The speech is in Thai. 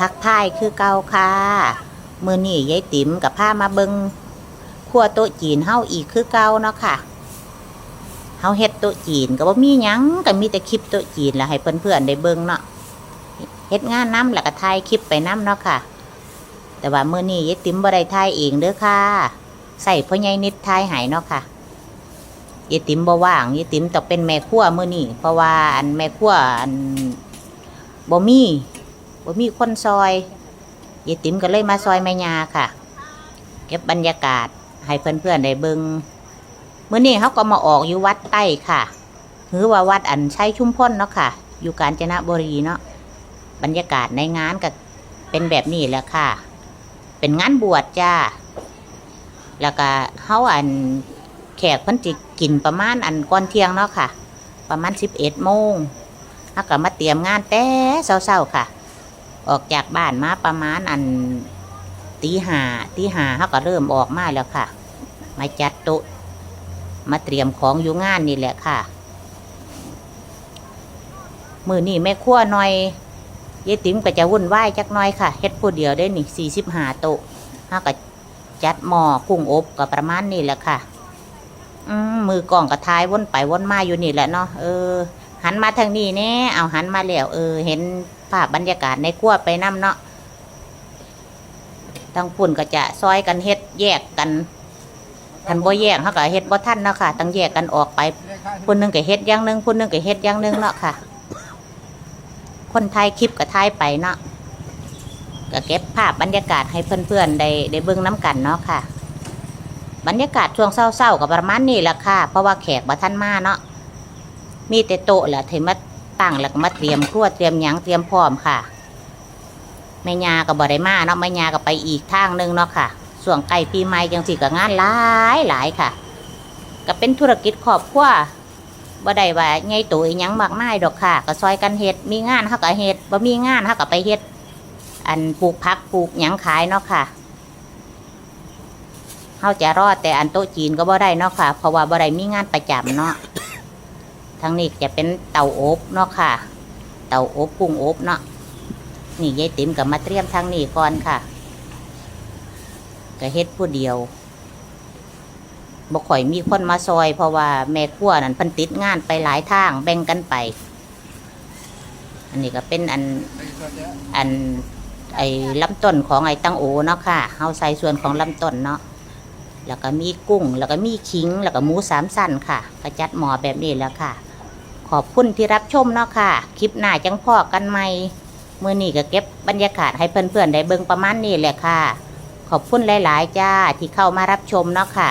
ทักทายคือเก่าค่ะมือนี่ยายติ๋มกับผ้ามาเบิงครัวโต๊ะจีนเฮาอีกคือเก่าเนาะค่ะเฮาเฮ็ดโต๊ะจีนก็บ่มีหยังก็มีแต่คลิปโต๊ะจีนแล้วให้เพื่อนๆได้เบิงเนาะเฮ็ดงานนํแล้วก็ถ่ายคลิปไปนํเนาะค่ะ แต่ว่ามือนี้ยายติ๋มบ่ได้ถ่ายเองเด้อค่ะใส่พ่อใหญ่นิดถ่ายให้เนาะค่ะยายติ๋มบ่ว่างยายติ๋มต้องเป็นแม่ครัวมือนี้เพราะว่าอันแม่ครัวอันบ่มี บ่มีคนซอยยายติ๋มก็เลยมาซอยแม่ยาค่ะ เก็บบรรยากาศให้เพื่อนๆได้เบิงเมื้อนี้เขาก็มาออกอยู่วัดใต้ค่ะหรือว่าวัดอันใชัยชุมพลเนาะค่ะ อยู่กาญจนบุรีเนาะบรรยากาศในงานก็เป็นแบบนี้แหละค่ะ เป็นงานบวชจ้า แล้วก็เขาอันแขกเพิ่นจิกินประมาณอันก่อนเที่ยงเนาะค่ะ ประมาณสิบเอ็ดโมงเขาก็มาเตรียมงานแต่เช้าๆค่ะ ออกจากบ้านมาประมาณอันตีหาตีหาเขาก็เริ่มออกมาแล้วค่ะ มาจัดโต๊ะมาเตรียมของอยู่งานนี่แหละค่ะ มือนี่แม่ครัวหน่อยยายติ๋มก็จะวุ่นวายจักหน่อยค่ะเฮ็ดผู้เดียวได้นี่สี่สิบห้าโต๊ะเขาก็จัดหม้อกุ้งอบก็ประมาณนี่แหละค่ะ อืมมือกล่องกระทายวนไปวนมาอยู่นี่แหละเนาะเออ หันมาทางนี้แน่เอาหันมาแล้วเออ เห็นภาพบรรยากาศในครัวไปนํเนาะทางปุ่นก็จะซอยกันเฮ็ดแยกกันทันบ่แยกเขาก็เฮ็ดบ่ทันเนาะค่ะต้องแยกกันออกไปคนหนึงก็เฮ็ดอย่างหนึงคนหนึงก็เฮ็ดอย่างหนึงเนาะค่ะ คนไทยคลิปก็ถ่ายไปเนาะก็เก็บภาพบรรยากาศให้เพื่อนๆได้ได้เบิ่งน้กันเนาะค่ะ บรรยากาศช่วงเศร้าๆก็ประมาณนี้แหละค่ะ เพราะว่าแขกบ่ทันมาเนาะ มีแต่โต๊ะแหละถึงมาตั้งแล้วก็มาเตรียมครัวเตรียมหยังเตรียมพร้อมค่ะแม่ยาก็บ่ได้มาเนาะแม่ยาก็ไปอีกทางนึงเนาะค่ะส่วงไก่ปีใหม่จังสิก็งานหลายหลายค่ะ ก็เป็นธุรกิจครอบครัวบ่ได้ว่าใหญ่โตอีหยังมากมายดอกค่ะ ก็ซอยกันเฮ็ดมีงานเฮาก็เฮ็ดบ่มีงานเฮาก็ไปเฮ็ดอันปลูกผักปลูกหยังขายเนาะค่ะเฮาจะรอดแต่อันโต๊ะจีนก็บ่ได้เนาะค่ะ เพราะว่าบ่ได้มีงานประจำเนาะ ทางนี้จะเป็นเตาอบเนาะค่ะ เตาอบกุ้งอบเนาะนี่ยายติ๋มกับมาเตรียมทางนี้ก่อนค่ะก็เฮ็ดผู้เดียวบ่ข่อยมีคนมาซอย เพราะว่าแม่ครัวนั่นพิ่นติดงานไปหลายทางแบ่งกันไป อันนี้ก็เป็นอันอันไอ้ลำต้นของไอ้ตังโอเนาะค่ะเฮาใส่ส่วนของลำต้นเนาะแล้วก็มีกุ้ง แล้วก็มีขิง แล้วก็หมูสามสั้นค่ะก็จัดหมอแบบนี้แล้วค่ะ ขอบคุณที่รับชมเนาะค่ะ คลิปหน้าจังพ่อกันใหม่มือนี่ก็เก็บบรรยากาศให้เพื่อนๆได้เบิ่งประมาณนี้แหละค่ะ ขอบคุณหลาย ๆ จ้าที่เข้ามารับชมเนาะค่ะ